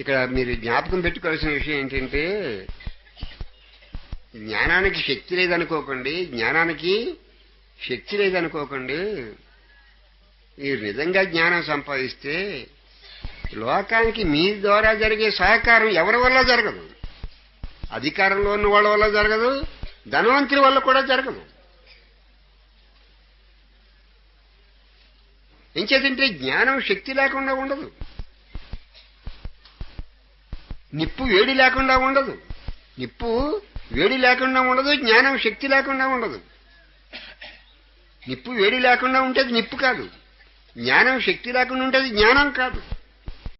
ఇక్కడ మీరు జ్ఞాపకం పెట్టుకోవాల్సిన విషయం ఏంటంటే జ్ఞానానికి శక్తి లేదనుకోకండి జ్ఞానానికి శక్తి లేదనుకోకండి. మీరు నిజంగా జ్ఞానం సంపాదిస్తే లోకానికి మీ ద్వారా జరిగే సహకారం ఎవరి వల్ల జరగదు? అధికారంలో ఉన్న వాళ్ళ వల్ల జరగదు ధనవంతుల వల్ల కూడా జరగదు. ఎంచేతంటే జ్ఞానం శక్తి లేకుండా ఉండదు. నిప్పు వేడి లేకుండా ఉండదు. నిప్పు వేడి లేకుండా ఉండదు జ్ఞానం శక్తి లేకుండా ఉండదు. నిప్పు వేడి లేకుండా ఉంటే నిప్పు కాదు. జ్ఞానం శక్తి లేకుండా ఉంటే జ్ఞానం కాదు.